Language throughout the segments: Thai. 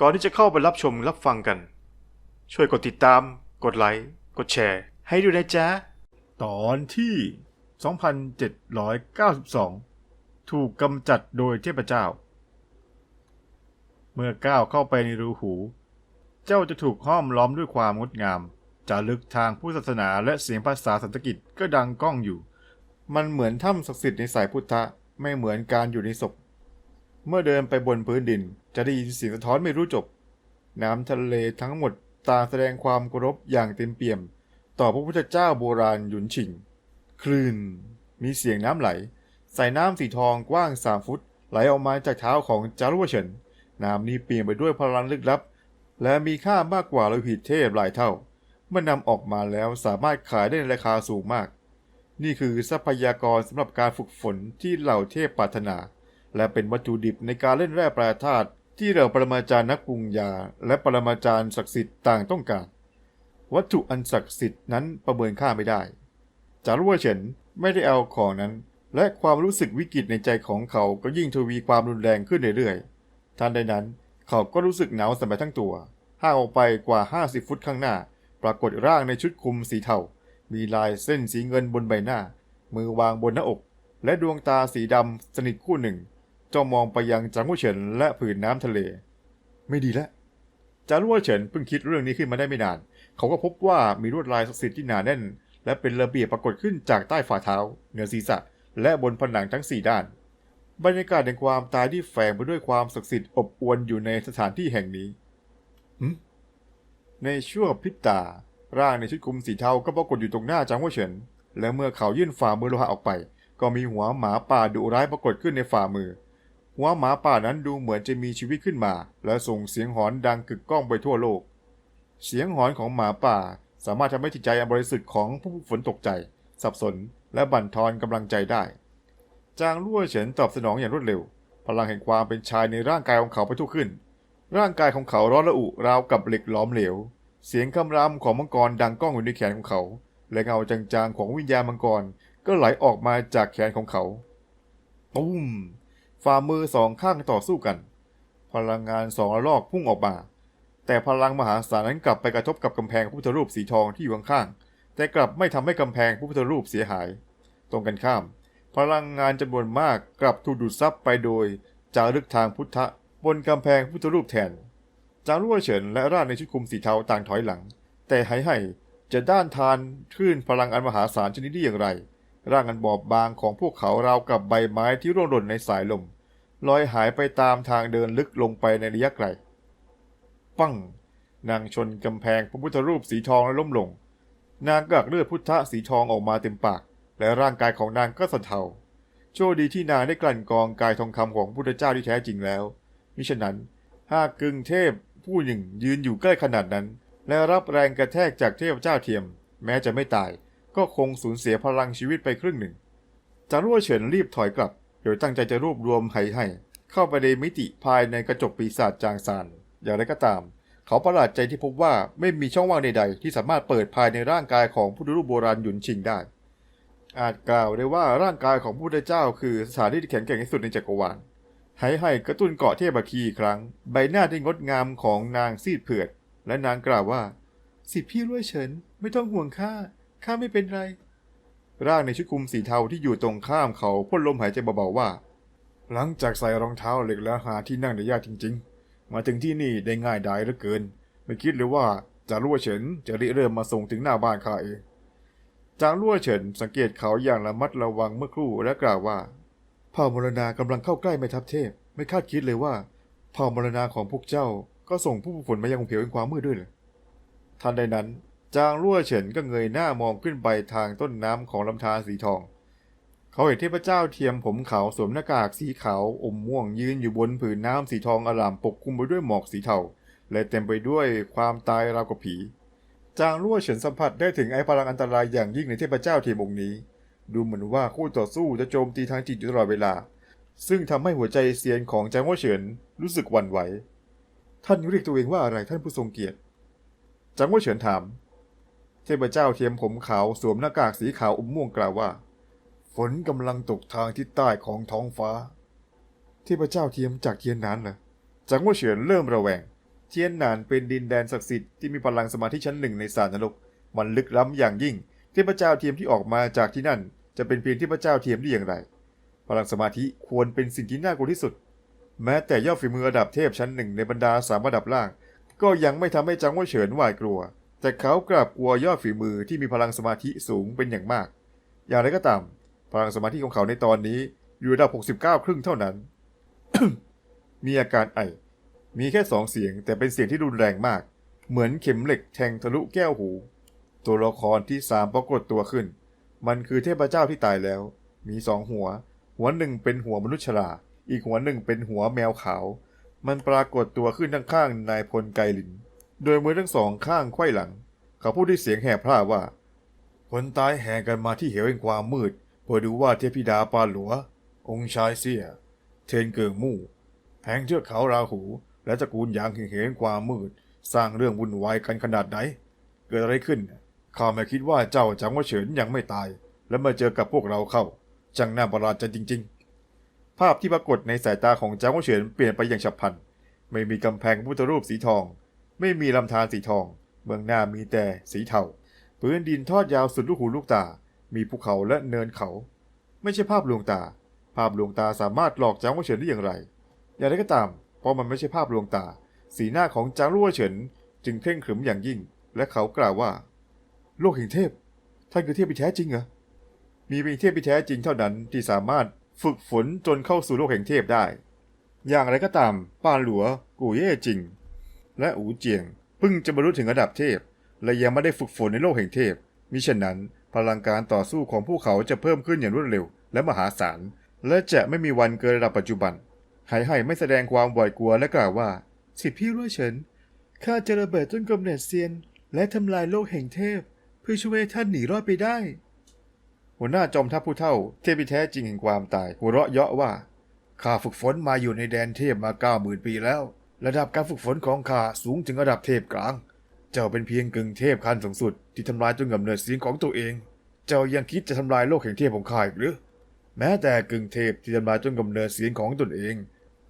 ก่อนที่จะเข้าไปรับชมรับฟังกัน ช่วยกดติดตาม กดไลค์ กดแชร์ ให้ด้วยนะจ๊ะ ตอนที่ 2792 ถูกกำจัดโดยเทพเจ้า เมื่อก้าวเข้าไปในรูหู เจ้าจะถูกห้อมล้อมด้วยความงดงาม จารึกทางผู้ศาสนาและเสียงภาษาสันสกฤตก็ดังก้องอยู่ มันเหมือนถ้ำศักดิ์สิทธิ์ในสายพุทธะ ไม่เหมือนการอยู่ในศพ เมื่อเดินไปบนพื้นดิน จะได้ยินเสียงสะท้อนไม่รู้จบ น้ำทะเลทั้งหมดต่างแสดงความเคารพอย่างเต็มเปี่ยม ต่อพระพุทธเจ้าโบราณหยุนฉิง คลื่น มีเสียงน้ำไหลใส่น้ำสีทองกว้างสามฟุต ไหลออกมาจากเท้าของจารุวเฉินน้ำนี้เปลี่ยนไปด้วยพลังลึกลับ และมีค่ามากกว่าโลหิตเทพหลายเท่า เมื่อนำออกมาแล้วสามารถขายได้ในราคาสูงมาก นี่คือทรัพยากรสำหรับการฝึกฝนที่เหล่าเทพปรารถนา และเป็นวัตถุดิบในการเล่นแร่แปรธาตุที่เหล่าปรมาจารย์นักปรุงยา และปรมาจารย์ศักดิ์สิทธิ์ต่างต้องการ วัตถุอันศักดิ์สิทธิ์นั้นประเมินค่าไม่ได้ จารุวเฉินไม่ได้เอาของนั้น และความรู้สึกวิกฤตในใจของเขาก็ยิ่งทวีความรุนแรงขึ้นเรื่อยๆทันใดนั้นเขาก็รู้สึกหนาวสั่นไปทั้งตัวห่างออกไปกว่า 50 ฟุตข้างหน้า ปรากฏร่างในชุดคลุมสีเทา มีลายเส้นสีเงินบนใบหน้า มือวางบนหน้าอก และดวงตาสีดำสนิทคู่หนึ่ง จ้องมองไปยังจางหัวเฉินและผืนน้ำทะเล ไม่ดีแล้วจางหัวเฉินเพิ่งคิดเรื่องนี้ขึ้นมาได้ไม่นาน เขาก็พบว่ามีลวดลายศักดิ์สิทธิ์ที่หนาแน่น และเป็นระเบียบปรากฏขึ้นจากใต้ฝ่าเท้า เหนือศีรษะ และบนผนังทั้งสี่ด้าน บรรยากาศแห่งความตายที่แฝงไปด้วยความศักดิ์สิทธิ์อบอวลอยู่ในสถานที่แห่งนี้ในช่วงพริบตา ร่างในชุดคลุมสีเทาก็ปรากฏอยู่ตรงหน้าจางหัวเฉิน และเมื่อเขายื่นฝ่ามือโลหะออกไป ก็มีหัวหมาป่าดุร้ายปรากฏขึ้นในฝ่ามือ หัวหมาป่านั้นดูเหมือนจะมีชีวิตขึ้นมา และส่งเสียงหอนดังกึกก้องไปทั่วโลก เสียงหอนของหมาป่าสามารถทำให้จิตใจอันบริสุทธิ์ของผู้ฝึกฝนตกใจ สับสน และบั่นทอนกำลังใจได้ จางลั่วเฉินตอบสนองอย่างรวดเร็ว พลังแห่งความเป็นชายในร่างกายของเขาไปทุกขึ้น ร่างกายของเขาร้อนระอุราวกับเหล็กหลอมเหลว เสียงคำรามของมังกรดังก้องอยู่ในแขนของเขา และเงาจางๆของวิญญาณมังกรก็ไหลออกมาจากแขนของเขาตุ้ม ฝ่ามือสองข้างต่อสู้กัน พลังงานสองระลอกพุ่งออกมา แต่พลังมหาศาลนั้นกลับไปกระทบกับกำแพงพระพุทธรูปสีทองที่อยู่ข้างๆแต่กลับไม่ทำให้กำแพงพระพุทธรูปเสียหาย ตรงกันข้าม พลังงานจำนวนมากกลับถูกดูดซับไปโดยจารึกทางพุทธะบนกำแพงพระพุทธรูปแทนจารั่วเฉินและร่าในชุดคลุมสีเทาต่างถอยหลัง แต่ไหไห่จะด้านทานคลื่นพลังอันมหาศาลชนิดนี้อย่างไร ร่างอันบอบบางของพวกเขาราวกับใบไม้ที่ร่วงหล่นในสายลม ลอยหายไปตามทางเดินลึกลงไปในระยะไกล ปั้ง นางชนกำแพงพระพุทธรูปสีทองและล้มลง นางกักเลือดพุทธะสีทองออกมาเต็มปาก และร่างกายของนางก็สั่นเทา โชคดีที่นางได้กลั่นกรองกายทองคำของพระพุทธเจ้าที่แท้จริงแล้ว มิฉะนั้นหากกึ่งเทพผู้หนึ่งยืนอยู่ใกล้ขนาดนั้น และรับแรงกระแทกจากเทพเจ้าเทียม แม้จะไม่ตาย ก็คงสูญเสียพลังชีวิตไปครึ่งหนึ่งจารุวเฉินรีบถอยกลับ โดยตั้งใจจะรวบรวมไหให้ เข้าไปในมิติภายในกระจกปีศาจจางซานอย่างไรก็ตาม เขาประหลาดใจที่พบว่าไม่มีช่องว่างใดๆ ที่สามารถเปิดภายในร่างกายของพุทธรูปโบราณหยุนชิงได้ อาจกล่าวได้ว่าร่างกายของพระพุทธเจ้า คือสถานที่ที่แข็งแกร่งที่สุดในจักรวาลไหให้กระตุ้นเกาะเทพบคีอีกครั้ง ใบหน้าที่งดงามของนางซีดเผือด และนางกล่าวว่า สิทธิพี่รวยเฉินไม่ต้องห่วงข้าข้าไม่เป็นไร ร่างในชุดคลุมสีเทาที่อยู่ตรงข้ามเขาพ่นลมหายใจเบาๆว่า หลังจากใส่รองเท้าเหล็กแล้วหาที่นั่งได้ยากจริง ๆ มาถึงที่นี่ได้ง่ายดายเหลือเกิน ไม่คิดเลยว่าจางรั่วเฉินจะริเริ่มมาส่งถึงหน้าบ้านข้าเองจางรั่วเฉินสังเกตเขาอย่างระมัดระวังเมื่อครู่และกล่าวว่าเผ่ามรณากำลังเข้าใกล้แม่ทัพเทพ ไม่คาดคิดเลยว่าเผ่ามรณาของพวกเจ้าก็ส่งผู้ฝึกฝนมายังหุบเหวแห่งความมืดด้วยเลยทันใดนั้น จางรั่วเฉินก็เงยหน้ามองขึ้นไปทางต้นน้ำของลำธารสีทอง เขาเห็นเทพเจ้าเทียมผมขาวสวมหน้ากากสีขาวอมม่วงยืนอยู่บนผืนน้ำสีทองอลามปกคลุมไปด้วยหมอกสีเทาและเต็มไปด้วยความตายราวกับผี จางรั่วเฉินสัมผัสได้ถึงไอ้พลังอันตรายอย่างยิ่งในเทพเจ้าเทียมองค์นี้ ดูเหมือนว่าคู่ต่อสู้จะโจมตีทางจิตอยู่ตลอดเวลา ซึ่งทำให้หัวใจเซียนของจางว่าเฉินรู้สึกหวั่นไหว ท่านเรียกตัวเองว่าอะไรท่านผู้ทรงเกียรติจางว่าเฉินถาม เทพเจ้าเทียมผมขาวสวมหน้ากากสีขาวอมม่วงกล่าวว่า ฝนกำลังตกทางทิศใต้ของท้องฟ้า เทพเจ้าเทียมจากเทียนนั้นเหรอจางว่าเฉินเริ่มระแวง เทียนนานเป็นดินแดนศักดิ์สิทธิ์ที่มีพลังสมาธิชั้นหนึ่งในสารนรก มันลึกล้ำอย่างยิ่ง เทพเจ้าเทียมที่ออกมาจากที่นั่น จะเป็นเพียงเทพเจ้าเทียมได้อย่างไร พลังสมาธิควรเป็นสิ่งที่น่ากลัวที่สุด แม้แต่ยอดฝีมือระดับเทพชั้นหนึ่งในบรรดาสามระดับล่าง ก็ยังไม่ทำให้จังหว่าเฉินหวาดกลัว แต่เขากลับกลัวยอดฝีมือที่มีพลังสมาธิสูงเป็นอย่างมาก อย่างไรก็ตาม พลังสมาธิของเขาในตอนนี้อยู่ระดับ 69 ครึ่งเท่านั้น มีอาการไอ มีแค่สองเสียงแต่เป็นเสียงที่รุนแรงมาก เหมือนเข็มเหล็กแทงทะลุแก้วหู ตัวละครที่สามปรากฏตัวขึ้น มันคือเทพเจ้าที่ตายแล้ว มีสองหัว หัวหนึ่งเป็นหัวมนุษย์ชราอีกหัวหนึ่งเป็นหัวแมวขาว มันปรากฏตัวขึ้นข้างๆนายพลไกลิน โดยมือทั้งสองข้างไขว้หลัง เขาพูดด้วยเสียงแหบพร่าว่า คนตายแห่กันมาที่เหวแห่งความมืดเพื่อดูว่าเทพิดาปานหลัว องค์ชายเสียเทนเกิงมู่แห่งเทือกเขาราหู และตระกูลหยางเหวแห่งความมืด สร้างเรื่องวุ่นวายกันขนาดไหน เกิดอะไรขึ้นข้าไม่คิดว่าเจ้าจังว่าเฉินยังไม่ตาย และมาเจอกับพวกเราเข้าจังน่าประหลาดใจจริง ๆ ภาพที่ปรากฏในสายตาของจางว่าเฉินเปลี่ยนไปอย่างฉับพลัน ไม่มีกำแพงพุทธรูปสีทอง ไม่มีลำธารสีทอง เมืองหน้ามีแต่สีเทาพื้นดินทอดยาวสุดลูกหูลูกตา มีภูเขาและเนินเขา ไม่ใช่ภาพลวงตา ภาพลวงตาสามารถหลอกจางว่าเฉินได้อย่างไร อย่างไรก็ตาม เพราะมันไม่ใช่ภาพลวงตา สีหน้าของจางรั่วเฉิน จึงเคร่งขรึมอย่างยิ่ง และเขากล่าวว่า โลกแห่งเทพ ท่านคือเทพที่แท้จริงเหรอ มีเพียงเทพที่แท้จริงเท่านั้นที่สามารถฝึกฝนจนเข้าสู่โลกแห่งเทพได้ อย่างไรก็ตามปานหลัวกูเย่จริง และอูเจียงเพิ่งจะบรรลุถึงระดับเทพ และยังไม่ได้ฝึกฝนในโลกแห่งเทพ มิฉะนั้นพลังการต่อสู้ของพวกเขาจะเพิ่มขึ้นอย่างรวดเร็ว และมหาศาล และจะไม่มีวันเกินระดับปัจจุบันไหไห่ไม่แสดงความหวาดกลัวและกล่าวว่า สิทธิพี่รั่วเฉินข้าจะระเบิดต้นกำเนิดเซียน และทำลายโลกแห่งเทพ เพื่อช่วยท่านหนีรอดไปได้ หัวหน้าจอมทัพผู้เท่า เทพที่แท้จริงแห่งความตาย หัวเราะเยาะว่าข้าฝึกฝนมาอยู่ในแดนเทพมาเก้าหมื่นปีแล้ว ระดับการฝึกฝนของข้าสูงถึงระดับเทพกลาง เจ้าเป็นเพียงกึ่งเทพขั้นสูงสุดที่ทำลายต้นกำเนิดเสียงของตัวเอง เจ้ายังคิดจะทำลายโลกแห่งเทพของข้าอีกหรือ แม้แต่กึ่งเทพที่ทำลายต้นกำเนิดเสียงของตนเอง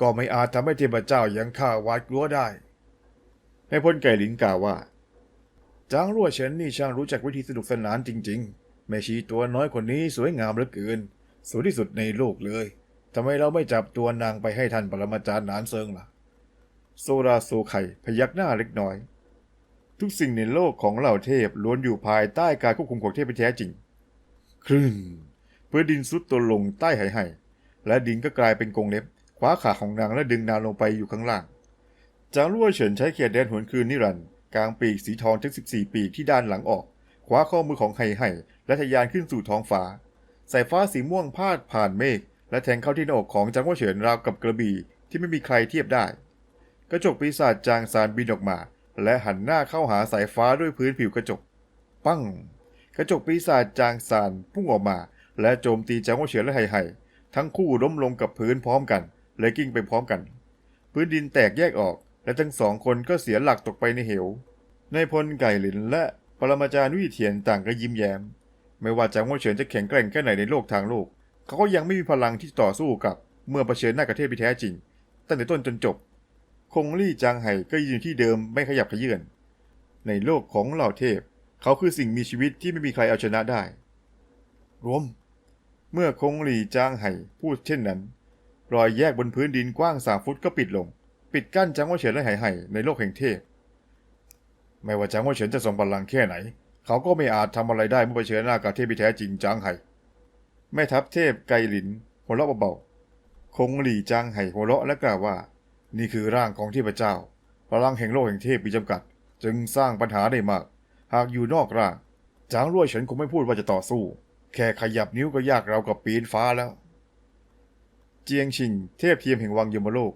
ก็ไม่อาจทำให้เทพเจ้ายังข้าหวาดกลัวได้ ให้พ้นไก่ลินกล่าวว่า จางรั่วเฉินนี่ช่างรู้จักวิธีสนุกสนานจริง ๆ แม่ชีตัวน้อยคนนี้สวยงามเหลือเกิน สวยที่สุดในโลกเลยทำไมเราไม่จับตัวนางไปให้ท่านปรมาจารย์นานเซิงล่ะ โซราโซไข่พยักหน้าเล็กน้อย ทุกสิ่งในโลกของเหล่าเทพล้วนอยู่ภายใต้การควบคุมของเทพที่แท้จริงครึ่งพื้นดินซุดตัวลงใต้ไหไหและดินก็กลายเป็นกรงเล็บคว้าขาของนางและดึงนางลงไปอยู่ข้างล่าง จางรั่วเฉินใช้เขียดแดนหวนคืนนิรันด์กลางปีกสีทองทั้ง14 ปีกที่ด้านหลังออก คว้าข้อมือของไห่ไห่และทะยานขึ้นสู่ท้องฟ้าสายฟ้าสีม่วงพาดผ่านเมฆและแทงเข้าที่หน้าอกของจางรั่วเฉินราวกับกระบี่ที่ไม่มีใครเทียบได้ กระจกปีศาจจางซานบินออกมา และหันหน้าเข้าหาสายฟ้าด้วยพื้นผิวกระจก ปั้ง กระจกปีศาจจางซานพุ่งออกมา และโจมตีจางรั่วเฉินและไห่ไห่ทั้งคู่ล้มลงกับพื้นพร้อมกัน และกิ้งไปพร้อมกัน พื้นดินแตกแยกออก และทั้งสองคนก็เสียหลักตกไปในเหว ในพลไก่หลินและปรมาจารย์วิเทียนต่างก็ยิ้มแย้ม ไม่ว่าจางว่าเฉินจะแข็งแกร่งแค่ไหนในโลกทางโลก เขาก็ยังไม่มีพลังที่ต่อสู้กับเมื่อเผชิญหน้ากับเทพที่แท้จริง ตั้งแต่ต้นจนจบ คงลี่จางไห่ก็ยืนอยู่ที่เดิมไม่ขยับขยื่นในโลกของเหล่าเทพ เขาคือสิ่งมีชีวิตที่ไม่มีใครเอาชนะได้ รวม เมื่อคงหลี่จางไห่พูดเช่นนั้น รอยแยกบนพื้นดินกว้างสามฟุตก็ปิดลง ปิดกั้นจางว่าเฉินและไหไห่ในโลกแห่งเทพ ไม่ว่าจางว่าเฉินจะทรงพลังแค่ไหน เขาก็ไม่อาจทำอะไรได้เมื่อเผชิญหน้ากับเทพที่แท้จริงจางไห่แม่ทัพเทพไกหลินหัวเราะเบาๆคงหลี่จางไห่หัวเราะและกล่าวว่า นี่คือร่างของเทพเจ้า พลังแห่งโลกแห่งเทพมีจำกัด จึงสร้างปัญหาได้มาก หากอยู่นอกร่าง จางรั่วเฉินคงไม่พูดว่าจะต่อสู้ แค่ขยับนิ้วก็ยากเรากับปีนฟ้าแล้ว เจียงชิง เทพเทียมแห่งวังยมโลก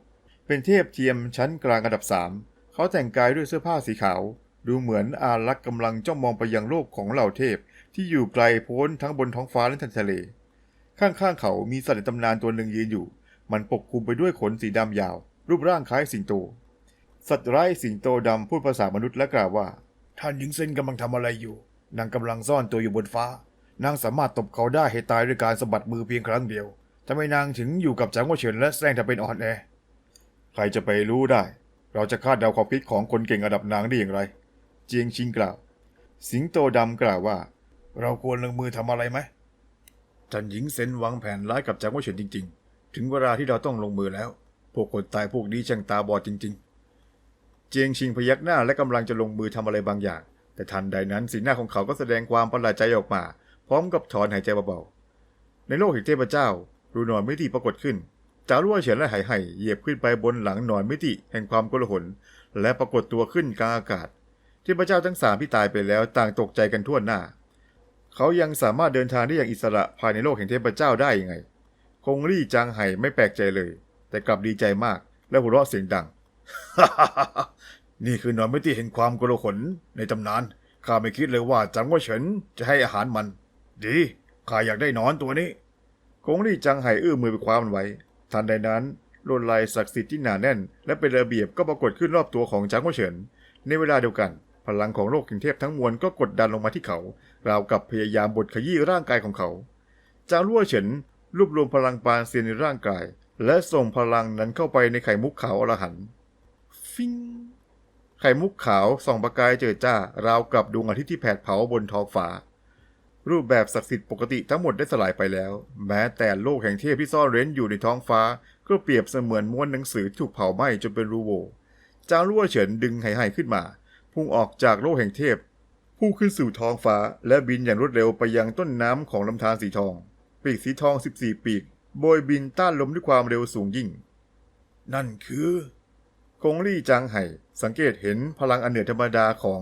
เป็นเทพเทียมชั้นกลางอันดับสามเขาแต่งกายด้วยเสื้อผ้าสีขาว ดูเหมือนอารักษ์กำลังจ้องมองไปยังโลกของเหล่าเทพ ที่อยู่ไกลโพ้นทั้งบนท้องฟ้าและทะเล ข้างๆเขามีสัตว์ตำนานตัวหนึ่งยืนอยู่ มันปกคลุมไปด้วยขนสีดำยาว รูปร่างคล้ายสิงโต สัตว์ไร้สิงโตดำพูดภาษามนุษย์และกล่าวว่า ท่านหญิงเซนกำลังทำอะไรอยู่ นางกำลังซ่อนตัวอยู่บนฟ้า นางสามารถตบเขาได้ให้ตายด้วยการสะบัดมือเพียงครั้งเดียวทำไมนางถึงอยู่กับจางว่าเฉินและแสดงแต่เป็นอ่อนแอ ใครจะไปรู้ได้ เราจะคาดเดาความคิดของคนเก่งระดับนางได้อย่างไร เจียงชิงกล่าว สิงโตดำกล่าวว่า เราควรลงมือทำอะไรไหมท่านหญิงเซนวางแผนร้ายกับจางว่าเฉินจริง ๆ ถึงเวลาที่เราต้องลงมือแล้ว พวกคนตายพวกนี้ช่างตาบอดจริง ๆ เจียงชิงพยักหน้าและกำลังจะลงมือทำอะไรบางอย่าง แต่ทันใดนั้นสีหน้าของเขาก็แสดงความประหลาดใจออกมา พร้อมกับถอนหายใจเบาๆในโลกแห่งเทพเจ้ารูนอนมิติปรากฏขึ้นจารุวเฉินและไหไหเหยียบขึ้นไปบนหลังหนอนมิติแห่งความโกลาหลและปรากฏตัวขึ้นกลางอากาศเทพเจ้าทั้งสามที่ตายไปแล้วต่างตกใจกันทั่วหน้า เขายังสามารถเดินทางได้อย่างอิสระภายในโลกแห่งเทพเจ้าได้ยังไง คงรี่จางไห่ไม่แปลกใจเลย แต่กลับดีใจมาก และหัวเราะเสียงดัง นี่คือหนอนไมิติแห่งความกลาหลในตำนาน ข้าไม่คิดเลยว่าจังว่าเฉินจะให้อาหารมัน ดี ข้าอยากได้หนอนตัวนี้ คงรี่จังไห่เอื้อมมือไปคว้ามันไว้ ทันใดนั้นลวดลายศักดิ์สิทธิ์ที่หนาแน่น และเป็นระเบียบก็ปรากฏขึ้นรอบตัวของจางว่าเฉิน ในเวลาเดียวกัน พลังของโลกแห่งเทพทั้งมวลก็กดดันลงมาที่เขา ราวกับพยายามบดขยี้ร่างกายของเขา จางรั่วเฉินรวบรวมพลังปานเซียนในร่างกาย และส่งพลังนั้นเข้าไปในไข่มุกขาวอรหันต์ฟิงไข่มุกขาวส่องประกายเจิดจ้า ราวกับดวงอาทิตย์ที่แผดเผาบนท้องฟ้า รูปแบบศักดิ์สิทธิ์ปกติทั้งหมดได้สลายไปแล้ว แม้แต่โลกแห่งเทพที่ซ่อนเร้นอยู่ในท้องฟ้า ก็เปรียบเสมือนม้วนหนังสือถูกเผาไหม้จนเป็นรูโว่จางรั่วเฉินดึงไหไหขึ้นมาพุ่งออกจากโลกแห่งเทพพุ่งขึ้นสู่ท้องฟ้า และบินอย่างรวดเร็วไปยังต้นน้ำของลำธารสีทอง ปีกสีทอง 14 ปีก โบยบินต้านลมด้วยความเร็วสูงยิ่ง นั่นคือ คงลี่จางไห่ สังเกตเห็นพลังอันเหนือธรรมดาของ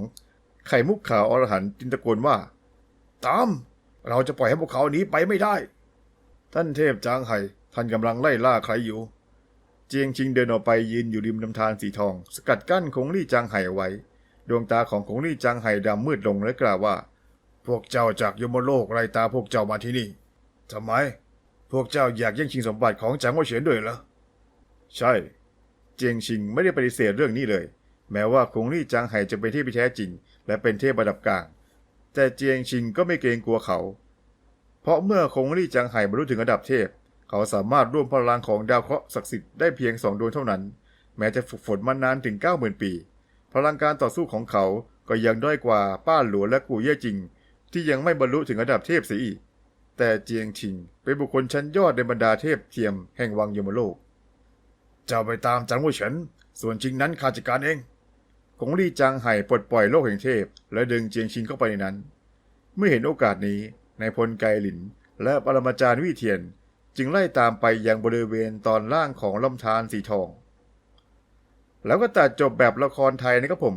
ไข่มุกขาวอรหันจินตะโกนว่า ตาม เราจะปล่อยให้พวกเขาหนีไปไม่ได้ ท่านเทพจางไห่ท่านกำลังไล่ล่าใครอยู่ เจียงชิงเดินออกไปยืนอยู่ริมลำธารสีทอง สกัดกั้นคงลี่จางไห่ไว้ ดวงตาของคงลี่จางไห่ดำมืดลงและกล่าวว่า พวกเจ้าจากยมโลกไล่ตาพวกเจ้ามาที่นี่ทำไม พวกเจ้าอยากแย่งชิงสมบัติของจางว่าเฉียนด้วยเหรอ ใช่ เจียงชิงไม่ได้ปฏิเสธเรื่องนี้เลย แม้ว่าคงลี่จางไห่จะเป็นเทพที่แท้จริง และเป็นเทพระดับกลาง แต่เจียงชิงก็ไม่เกรงกลัวเขา เพราะเมื่อคงลี่จางไห่บรรลุถึงระดับเทพ เขาสามารถร่วมพลังของดาวเคราะห์ศักดิ์สิทธิ์ได้เพียงสองดวงเท่านั้น แม้จะฝึกฝนมานานถึง 90,000 ปี พลังการต่อสู้ของเขาก็ยังด้อยกว่าป้าหลวงและกูเย่จิง ที่ยังไม่บรรลุถึงระดับเทพเสียอีก แต่เจียงชิงเป็นบุคคลชั้นยอดในบรรดาเทพเทียมแห่งวังยมโลก เจ้าไปตามจังหวะเฉิน ส่วนจริงนั้นข้าจัดการเองคงลี่จางไห่ปลดปล่อยโลกแห่งเทพ และดึงเจียงชิงเข้าไปในนั้น เมื่อเห็นโอกาสนี้นายพลไกหลิน และปรมาจารย์วิเทียน จึงไล่ตามไปยังบริเวณตอนล่างของลำธารสีทอง แล้วก็ตัดจบแบบละครไทยนะครับผม